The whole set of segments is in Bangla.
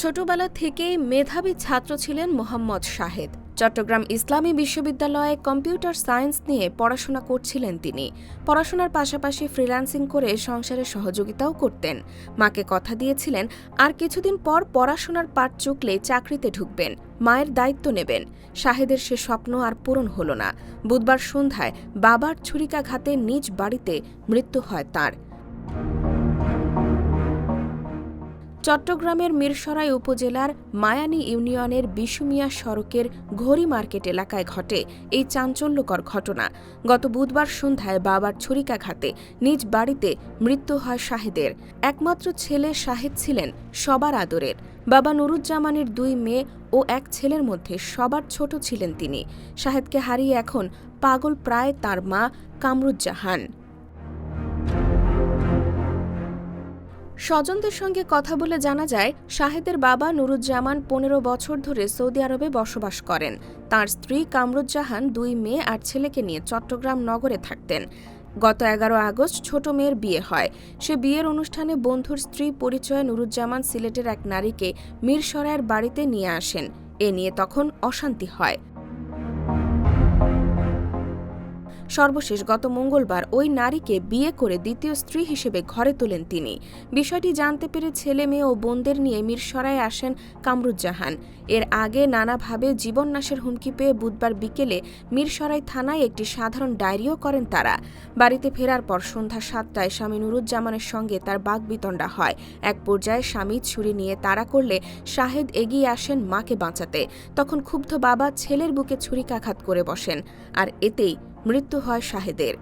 ছোটবেলা থেকেই মেধাবী ছাত্র ছিলেন মোহাম্মদ শাহেদ। চট্টগ্রাম ইসলামী বিশ্ববিদ্যালয়ে কম্পিউটার সায়েন্স নিয়ে পড়াশোনা করছিলেন তিনি। পড়াশোনার পাশাপাশি ফ্রিল্যান্সিং করে সংসারে সহযোগিতাও করতেন। মাকে কথা দিয়েছিলেন, আর কিছুদিন পর পড়াশোনার পাঠ চুকলে চাকরিতে ঢুকবেন, মায়ের দায়িত্ব নেবেন। শাহেদের সে স্বপ্ন আর পূরণ হল না। বুধবার সন্ধ্যায় বাবার ছুরিকাঘাতে নিজ বাড়িতে মৃত্যু হয় তার। চট্টগ্রামের মিরসরাই উপজেলার মায়ানী ইউনিয়নের বিশুমিয়া সড়কের ঘড়ি মার্কেট এলাকায় ঘটে এই চাঞ্চল্যকর ঘটনা। গত বুধবার সন্ধ্যায় বাবার ছুরিকাঘাতে নিজ বাড়িতে মৃত্যু হয় শাহেদের। একমাত্র ছেলে শাহেদ ছিলেন সবার আদরের। বাবা নুরুজ্জামানের দুই মেয়ে ও এক ছেলের মধ্যে সবার ছোট ছিলেন তিনি। শাহেদকে হারিয়ে এখন পাগল প্রায় তার মা কামরুজ্জাহান। স্বজনদের সঙ্গে কথা বলে জানা যায়, শাহেদের বাবা নুরুজ্জামান পনেরো বছর ধরে সৌদি আরবে বসবাস করেন। তার স্ত্রী কামরুজ্জাহান দুই মেয়ে আর ছেলেকে নিয়ে চট্টগ্রাম নগরে থাকতেন। গত এগারো আগস্ট ছোট মেয়ের বিয়ে হয়। সে বিয়ের অনুষ্ঠানে বন্ধুর স্ত্রী পরিচয়ে নুরুজ্জামান সিলেটের এক নারীকে মিরসরাইয়ের বাড়িতে নিয়ে আসেন। এ নিয়ে তখন অশান্তি হয়। সর্বশেষ গত মঙ্গলবার ওই নারীকে বিয়ে করে দ্বিতীয় স্ত্রী হিসেবে ঘরে তোলেন তিনি। বিষয়টি জানতে পেরে ছেলে মেয়ে ও বোনদের নিয়ে মিরসরায় আসেন কামরুজ্জাহান। এর আগে নানাভাবে জীবননাশের হুমকি পেয়ে বুধবার বিকেলে মিরসরাই থানায় একটি সাধারণ ডায়েরিও করেন তারা। বাড়িতে ফেরার পর সন্ধ্যা সাতটায় স্বামী নুরুজ্জামানের সঙ্গে তার বাগবিতণ্ডা হয়। এক পর্যায়ে স্বামী ছুরি নিয়ে তাড়া করলে শাহেদ এগিয়ে আসেন মাকে বাঁচাতে। তখন ক্ষুব্ধ বাবা ছেলের বুকে ছুরিকাঘাত করে বসেন। আর এতেই মৃত্যু হয় শাহেদের।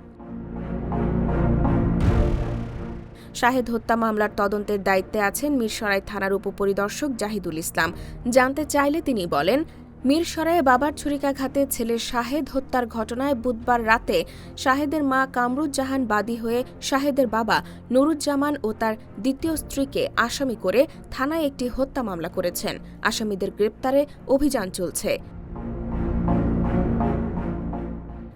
শাহেদ হত্যা মামলার তদন্তের দায়িত্বে আছেন মিরসরাই থানার উপপরিদর্শক জাহিদুল ইসলাম। জানতে চাইলে তিনি বলেন, মিরসরাইয়ে বাবার ছুরিকাঘাতে ছেলে শাহেদ হত্যার ঘটনায় বুধবার রাতে শাহেদের মা কামরুজ্জাহান বাদী হয়ে শাহেদের বাবা নুরুজ্জামান ও তার দ্বিতীয় স্ত্রীকে আসামি করে থানায় একটি হত্যা মামলা করেছেন। আসামিদের গ্রেপ্তারে অভিযান চলছে।